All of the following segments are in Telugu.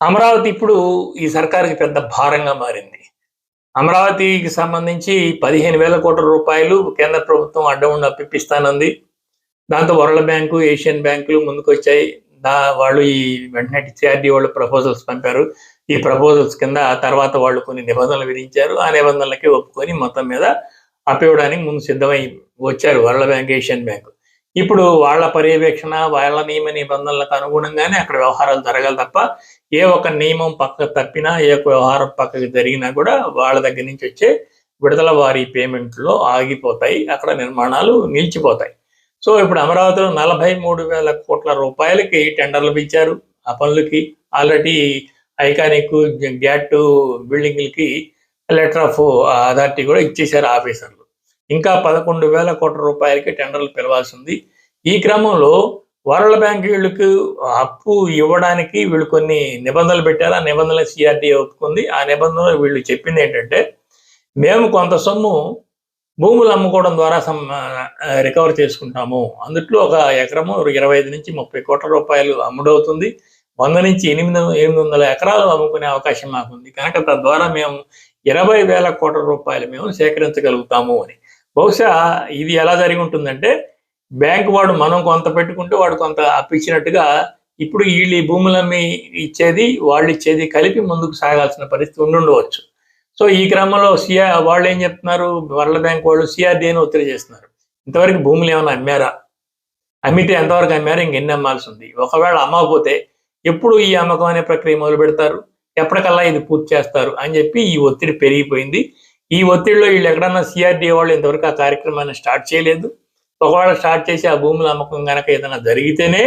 అమరావతి ఇప్పుడు ఈ సర్కారుకి పెద్ద భారంగా మారింది. అమరావతికి సంబంధించి పదిహేను వేల కోట్ల రూపాయలు కేంద్ర ప్రభుత్వం అడ్డం ఉండి అప్పిస్తానంది దాంతో వరల్డ్ బ్యాంకు ఏషియన్ బ్యాంకులు ముందుకొచ్చాయి. దా వాళ్ళు ఈ వెంటనే టీఆర్డీ వాళ్ళు ప్రపోజల్స్ పంపారు. ఈ ప్రపోజల్స్ కింద తర్వాత వాళ్ళు కొన్ని నిబంధనలు విధించారు. ఆ నిబంధనలకి ఒప్పుకొని మొత్తం మీద అప్పివ్వడానికి ముందు సిద్ధమై వచ్చారు వరల్డ్ బ్యాంక్ ఏషియన్ బ్యాంకు. ఇప్పుడు వాళ్ళ పర్యవేక్షణ వాళ్ళ నియమ నిబంధనలకు అనుగుణంగానే అక్కడ వ్యవహారాలు జరగాలి తప్ప ఏ ఒక్క నియమం పక్కకు తప్పినా ఏ ఒక్క వ్యవహారం పక్కకి జరిగినా కూడా వాళ్ళ దగ్గర నుంచి వచ్చే విడుదల వారి పేమెంట్లో ఆగిపోతాయి. అక్కడ నిర్మాణాలు నిలిచిపోతాయి. సో ఇప్పుడు అమరావతిలో నలభై మూడు వేల కోట్ల రూపాయలకి టెండర్లు పిలిచారు. ఆ పనులకి ఆల్రెడీ ఐకానిక్ గ్యాట్ బిల్డింగ్లకి లెటర్ ఆఫ్ అథారిటీ కూడా ఇచ్చేశారు ఆఫీసర్లు. ఇంకా పదకొండు వేల కోట్ల రూపాయలకి టెండర్లు పిలవాల్సి ఉంది ఈ క్రమంలో వరల్డ్ బ్యాంక్ వీళ్ళకి అప్పు ఇవ్వడానికి వీళ్ళు కొన్ని నిబంధనలు పెట్టారు. ఆ నిబంధనలు సిఆర్డీ ఒప్పుకుంది. ఆ నిబంధనలు వీళ్ళు చెప్పింది ఏంటంటే మేము కొంత సొమ్ము భూములు అమ్ముకోవడం ద్వారా సమ్ రికవర్ చేసుకుంటాము. అందుట్లో ఒక ఎకరము ఇరవై ఐదు నుంచి ముప్పై కోట్ల రూపాయలు అమ్ముడవుతుంది. వంద నుంచి ఎనిమిది ఎనిమిది వందల ఎకరాలు అమ్ముకునే అవకాశం మాకుంది. కనుక తద్వారా మేము ఇరవై వేల కోట్ల రూపాయలు మేము సేకరించగలుగుతాము అని. బహుశా ఇది ఎలా జరిగి ఉంటుందంటే బ్యాంకు వాడు మనం కొంత పెట్టుకుంటే వాడు కొంత అప్పించినట్టుగా ఇప్పుడు వీళ్ళు ఈ భూములమ్మి ఇచ్చేది వాళ్ళు ఇచ్చేది కలిపి ముందుకు సాగాల్సిన పరిస్థితి ఉండుండవచ్చు సో ఈ క్రమంలో సిఆర్ వాళ్ళు ఏం చెప్తున్నారు? వరల్డ్ బ్యాంక్ వాళ్ళు సిఆర్డీ అని ఒత్తిడి చేస్తున్నారు. ఇంతవరకు భూములు ఏమైనా అమ్మారా? అమ్మితే ఎంతవరకు అమ్మారా? ఇంకెన్ని అమ్మాల్సి ఉంది ఒకవేళ అమ్మకపోతే ఎప్పుడు ఈ అమ్మకం అనే ప్రక్రియ మొదలు పెడతారు ఎప్పటికల్లా ఇది పూర్తి చేస్తారు? అని చెప్పి ఈ ఒత్తిడి పెరిగిపోయింది. ఈ ఒత్తిడిలో వీళ్ళు ఎక్కడన్నా సిఆర్డీ వాళ్ళు ఇంతవరకు ఆ కార్యక్రమాన్ని స్టార్ట్ చేయలేదు. ఒకవేళ స్టార్ట్ చేసి ఆ భూముల అమ్మకం కనుక ఏదైనా జరిగితేనే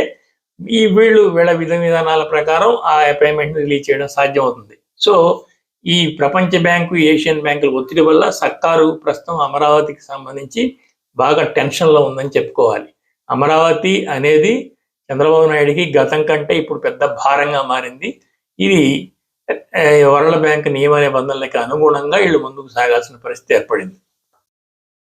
ఈ వీళ్ళు వీళ్ళ విధ విధానాల ప్రకారం ఆ పేమెంట్ రిలీజ్ చేయడం సాధ్యం అవుతుంది సో ఈ ప్రపంచ బ్యాంకు ఏషియన్ బ్యాంకుల ఒత్తిడి వల్ల సర్కారు ప్రస్తుతం అమరావతికి సంబంధించి బాగా టెన్షన్లో ఉందని చెప్పుకోవాలి. అమరావతి అనేది చంద్రబాబు నాయుడికి గతం కంటే ఇప్పుడు పెద్ద భారంగా మారింది. ఇది వరల్డ్ బ్యాంక్ నియమ నిబంధనలకు అనుగుణంగా వీళ్ళు ముందుకు సాగాల్సిన పరిస్థితి ఏర్పడింది.